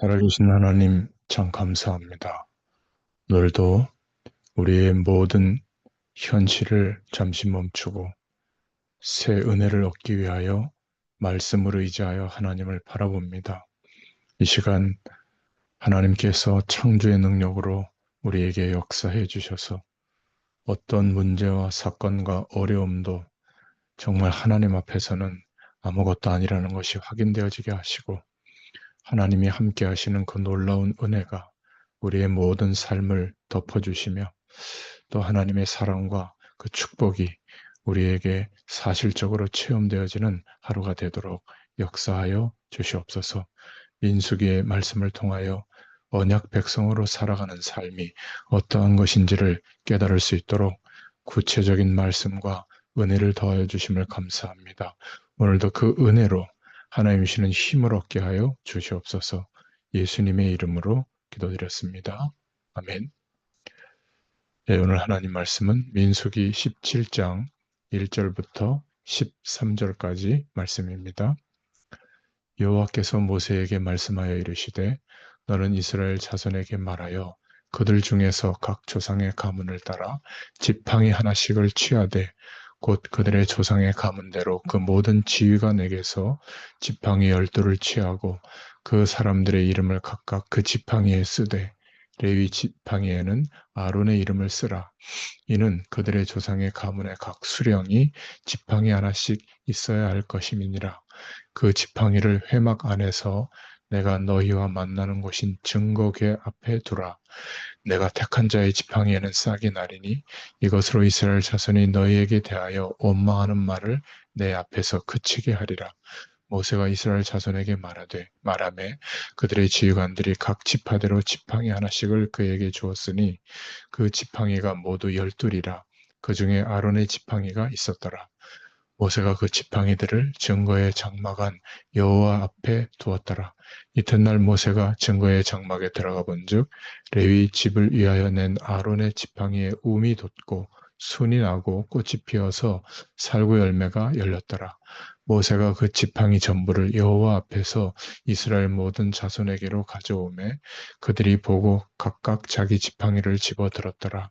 살아계신 하나님 참 감사합니다. 오늘도 우리의 모든 현실을 잠시 멈추고 새 은혜를 얻기 위하여 말씀을 의지하여 하나님을 바라봅니다. 이 시간 하나님께서 창조의 능력으로 우리에게 역사해 주셔서 어떤 문제와 사건과 어려움도 정말 하나님 앞에서는 아무것도 아니라는 것이 확인되어지게 하시고 하나님이 함께 하시는 그 놀라운 은혜가 우리의 모든 삶을 덮어주시며 또 하나님의 사랑과 그 축복이 우리에게 사실적으로 체험되어지는 하루가 되도록 역사하여 주시옵소서 민수기의 말씀을 통하여 언약 백성으로 살아가는 삶이 어떠한 것인지를 깨달을 수 있도록 구체적인 말씀과 은혜를 더하여 주심을 감사합니다. 오늘도 그 은혜로 하나님 이시는 힘을 얻게 하여 주시옵소서 예수님의 이름으로 기도드렸습니다. 아멘. 네, 오늘 하나님 말씀은 민수기 17장 1절부터 13절까지 말씀입니다. 여호와께서 모세에게 말씀하여 이르시되 너는 이스라엘 자손에게 말하여 그들 중에서 각 조상의 가문을 따라 지팡이 하나씩을 취하되 곧 그들의 조상의 가문대로 그 모든 지휘가 내게서 지팡이 열두를 취하고 그 사람들의 이름을 각각 그 지팡이에 쓰되 레위 지팡이에는 아론의 이름을 쓰라. 이는 그들의 조상의 가문의 각 수령이 지팡이 하나씩 있어야 할 것임이니라. 그 지팡이를 회막 안에서 내가 너희와 만나는 곳인 증거궤 앞에 두라. 내가 택한 자의 지팡이에는 싹이 나리니 이것으로 이스라엘 자손이 너희에게 대하여 원망하는 말을 내 앞에서 그치게 하리라. 모세가 이스라엘 자손에게 말하되 말하매 그들의 지휘관들이 각 지파대로 지팡이 하나씩을 그에게 주었으니 그 지팡이가 모두 열둘이라 그 중에 아론의 지팡이가 있었더라. 모세가 그 지팡이들을 증거의 장막 안 여호와 앞에 두었더라. 이튿날 모세가 증거의 장막에 들어가 본즉 레위 집을 위하여 낸 아론의 지팡이에 움이 돋고 순이 나고 꽃이 피어서 살구 열매가 열렸더라. 모세가 그 지팡이 전부를 여호와 앞에서 이스라엘 모든 자손에게로 가져오매 그들이 보고 각각 자기 지팡이를 집어 들었더라.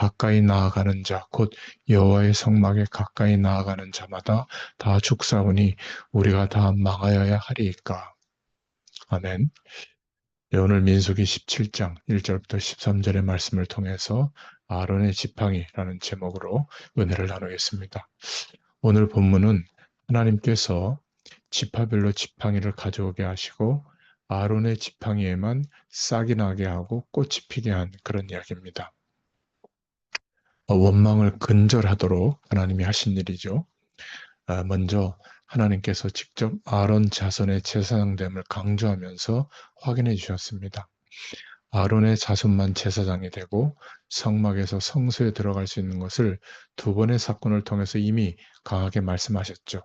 가까이 나아가는 자, 곧 여호와의 성막에 가까이 나아가는 자마다 다 죽사오니 우리가 다 망하여야 하리이까. 아멘. 네, 오늘 민수기 17장 1절부터 13절의 말씀을 통해서 아론의 지팡이라는 제목으로 은혜를 나누겠습니다. 오늘 본문은 하나님께서 지파별로 지팡이를 가져오게 하시고 아론의 지팡이에만 싹이 나게 하고 꽃이 피게 한 그런 이야기입니다. 어, 원망을 근절하도록 하나님이 하신 일이죠. 아, 먼저 하나님께서 직접 아론 자손의 제사장됨을 강조하면서 확인해 주셨습니다. 아론의 자손만 제사장이 되고 성막에서 성소에 들어갈 수 있는 것을 두 번의 사건을 통해서 이미 강하게 말씀하셨죠.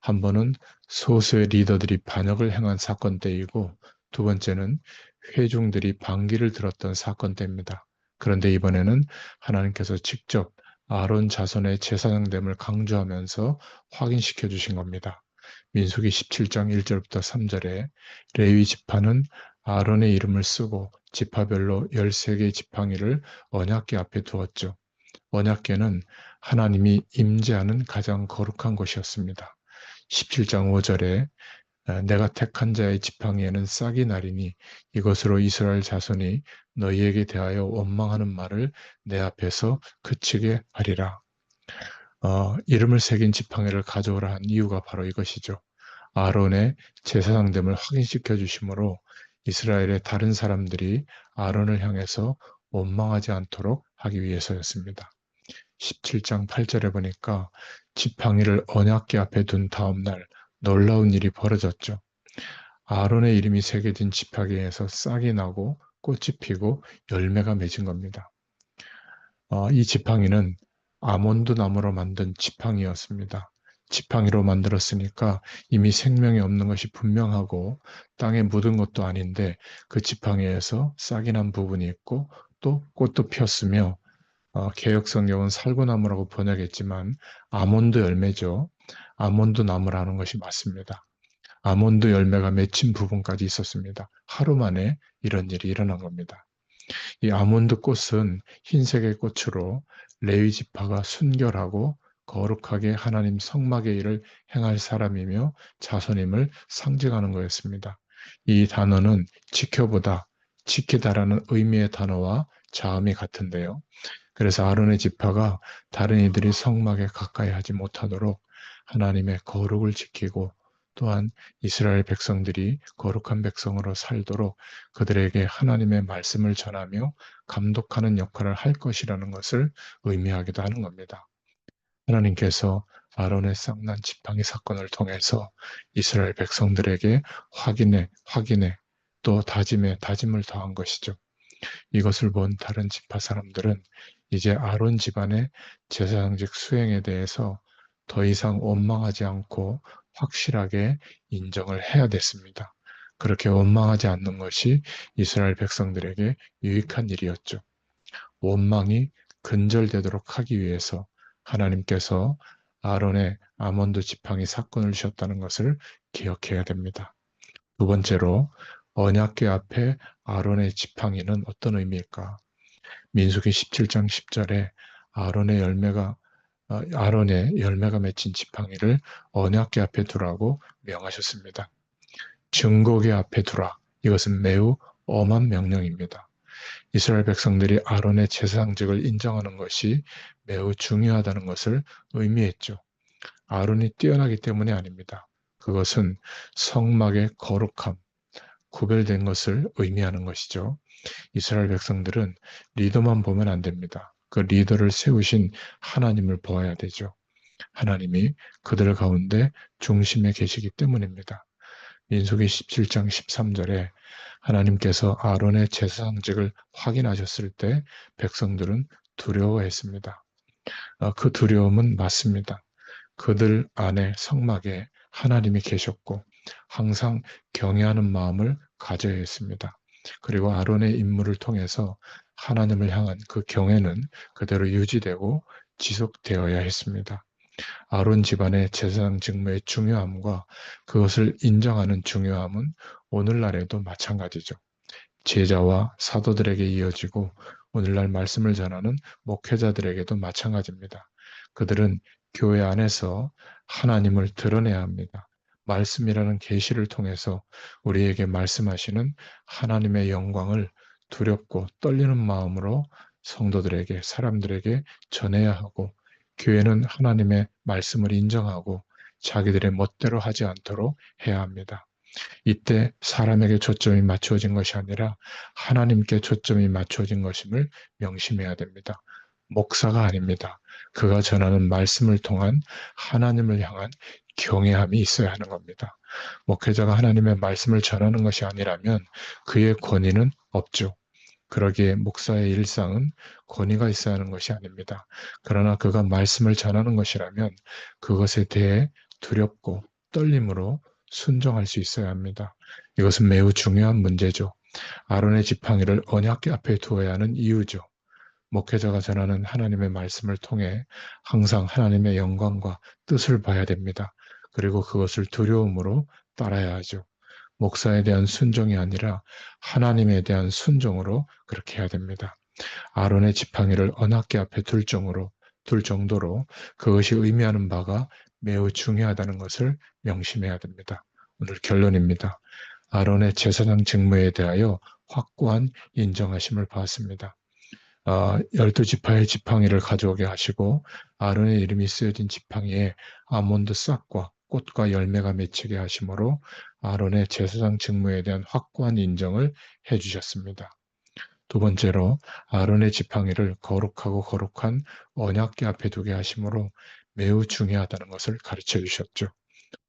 한 번은 소수의 리더들이 반역을 행한 사건 때이고 두 번째는 회중들이 반기를 들었던 사건 때입니다. 그런데 이번에는 하나님께서 직접 아론 자손의 제사장됨을 강조하면서 확인시켜 주신 겁니다. 민수기 17장 1절부터 3절에 레위 지파는 아론의 이름을 쓰고 지파별로 13개의 지팡이를 언약궤 앞에 두었죠. 언약궤는 하나님이 임재하는 가장 거룩한 곳이었습니다. 17장 5절에 아, 내가 택한 자의 지팡이에는 싹이 나리니 이것으로 이스라엘 자손이 너희에게 대하여 원망하는 말을 내 앞에서 그치게 하리라. 어, 이름을 새긴 지팡이를 가져오라 한 이유가 바로 이것이죠. 아론의 제사장됨을 확인시켜 주심으로 이스라엘의 다른 사람들이 아론을 향해서 원망하지 않도록 하기 위해서였습니다. 17장 8절에 보니까 지팡이를 언약계 앞에 둔 다음 날 놀라운 일이 벌어졌죠. 아론의 이름이 새겨진 지팡이에서 싹이 나고 꽃이 피고 열매가 맺은 겁니다. 어, 이 지팡이는 아몬드 나무로 만든 지팡이였습니다. 지팡이로 만들었으니까 이미 생명이 없는 것이 분명하고 땅에 묻은 것도 아닌데 그 지팡이에서 싹이 난 부분이 있고 또 꽃도 피었으며 어, 개혁성경은 살구나무라고 번역했지만 아몬드 열매죠. 아몬드 나무라는 것이 맞습니다. 아몬드 열매가 맺힌 부분까지 있었습니다. 하루 만에 이런 일이 일어난 겁니다. 이 아몬드 꽃은 흰색의 꽃으로 레위 지파가 순결하고 거룩하게 하나님 성막의 일을 행할 사람이며 자손임을 상징하는 거였습니다. 이 단어는 지켜보다, 지키다라는 의미의 단어와 자음이 같은데요. 그래서 아론의 지파가 다른 이들이 성막에 가까이 하지 못하도록 하나님의 거룩을 지키고 또한 이스라엘 백성들이 거룩한 백성으로 살도록 그들에게 하나님의 말씀을 전하며 감독하는 역할을 할 것이라는 것을 의미하기도 하는 겁니다. 하나님께서 아론의 쌍난 지팡이 사건을 통해서 이스라엘 백성들에게 확인해, 확인해, 또 다짐에 다짐을 더한 것이죠. 이것을 본 다른 지파 사람들은 이제 아론 집안의 제사장직 수행에 대해서 더 이상 원망하지 않고 확실하게 인정을 해야 됐습니다. 그렇게 원망하지 않는 것이 이스라엘 백성들에게 유익한 일이었죠. 원망이 근절되도록 하기 위해서 하나님께서 아론의 아몬드 지팡이 사건을 주셨다는 것을 기억해야 됩니다. 두 번째로 언약궤 앞에 아론의 지팡이는 어떤 의미일까? 민수기 17장 10절에 아론의 열매가 어, 아론의 열매가 맺힌 지팡이를 언약궤 앞에 두라고 명하셨습니다. 증거궤 앞에 두라. 이것은 매우 엄한 명령입니다. 이스라엘 백성들이 아론의 제사장직을 인정하는 것이 매우 중요하다는 것을 의미했죠. 아론이 뛰어나기 때문이 아닙니다. 그것은 성막의 거룩함, 구별된 것을 의미하는 것이죠. 이스라엘 백성들은 리더만 보면 안 됩니다. 그 리더를 세우신 하나님을 보아야 되죠. 하나님이 그들 가운데 중심에 계시기 때문입니다. 민수기 17장 13절에 하나님께서 아론의 제사장직을 확인하셨을 때 백성들은 두려워했습니다. 어, 그 두려움은 맞습니다. 그들 안에 성막에 하나님이 계셨고 항상 경외하는 마음을 가져야 했습니다. 그리고 아론의 임무를 통해서 하나님을 향한 그 경외는 그대로 유지되고 지속되어야 했습니다. 아론 집안의 제사장 직무의 중요함과 그것을 인정하는 중요함은 오늘날에도 마찬가지죠. 제자와 사도들에게 이어지고 오늘날 말씀을 전하는 목회자들에게도 마찬가지입니다. 그들은 교회 안에서 하나님을 드러내야 합니다. 말씀이라는 계시를 통해서 우리에게 말씀하시는 하나님의 영광을 두렵고 떨리는 마음으로 성도들에게 사람들에게 전해야 하고 교회는 하나님의 말씀을 인정하고 자기들의 멋대로 하지 않도록 해야 합니다. 이때 사람에게 초점이 맞추어진 것이 아니라 하나님께 초점이 맞추어진 것임을 명심해야 됩니다. 목사가 아닙니다. 그가 전하는 말씀을 통한 하나님을 향한 경외함이 있어야 하는 겁니다. 목회자가 하나님의 말씀을 전하는 것이 아니라면 그의 권위는 없죠. 그러기에 목사의 일상은 권위가 있어야 하는 것이 아닙니다. 그러나 그가 말씀을 전하는 것이라면 그것에 대해 두렵고 떨림으로 순종할 수 있어야 합니다. 이것은 매우 중요한 문제죠. 아론의 지팡이를 언약궤 앞에 두어야 하는 이유죠. 목회자가 전하는 하나님의 말씀을 통해 항상 하나님의 영광과 뜻을 봐야 됩니다. 그리고 그것을 두려움으로 따라야 하죠. 목사에 대한 순종이 아니라 하나님에 대한 순종으로 그렇게 해야 됩니다. 아론의 지팡이를 언약궤 앞에 둘 정도로 둘 정도로 그것이 의미하는 바가 매우 중요하다는 것을 명심해야 됩니다. 오늘 결론입니다. 아론의 제사장 직무에 대하여 확고한 인정하심을 받았습니다. 어, 열두 지파의 지팡이를 가져오게 하시고 아론의 이름이 쓰여진 지팡이에 아몬드 싹과 꽃과 열매가 맺히게 하심으로 아론의 제사장 직무에 대한 확고한 인정을 해주셨습니다. 두 번째로 아론의 지팡이를 거룩하고 거룩한 언약궤 앞에 두게 하심으로 매우 중요하다는 것을 가르쳐 주셨죠.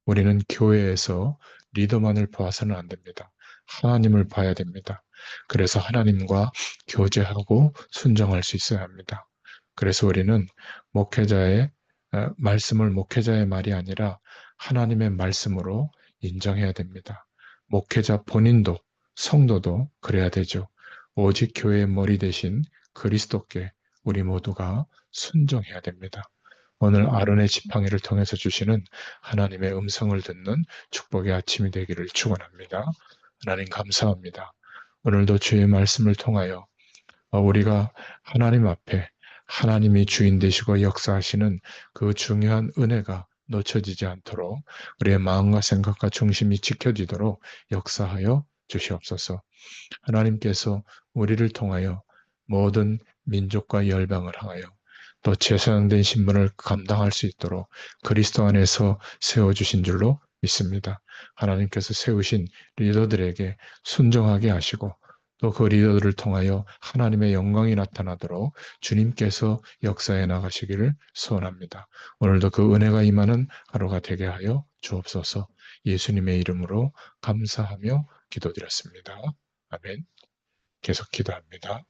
우리는 교회에서 리더만을 보아서는 안 됩니다. 하나님을 봐야 됩니다. 그래서 하나님과 교제하고 순정할 수 있어야 합니다. 그래서 우리는 목회자의 어, 말씀을 목회자의 말이 아니라 하나님의 말씀으로 인정해야 됩니다. 목회자 본인도 성도도 그래야 되죠. 오직 교회의 머리 대신 그리스도께 우리 모두가 순종해야 됩니다. 오늘 아론의 지팡이를 통해서 주시는 하나님의 음성을 듣는 축복의 아침이 되기를 축원합니다. 하나님 감사합니다. 오늘도 주의 말씀을 통하여 어, 우리가 하나님 앞에 하나님이 주인 되시고 역사하시는 그 중요한 은혜가 놓쳐지지 않도록 우리의 마음과 생각과 중심이 지켜지도록 역사하여 주시옵소서. 하나님께서 우리를 통하여 모든 민족과 열방을 향하여 또 제사장된 신분을 감당할 수 있도록 그리스도 안에서 세워주신 줄로 믿습니다. 하나님께서 세우신 리더들에게 순종하게 하시고 또 그 리더들을 통하여 하나님의 영광이 나타나도록 주님께서 역사해 나가시기를 소원합니다. 오늘도 그 은혜가 임하는 하루가 되게 하여 주옵소서 예수님의 이름으로 감사하며 기도드렸습니다. 아멘. 계속 기도합니다.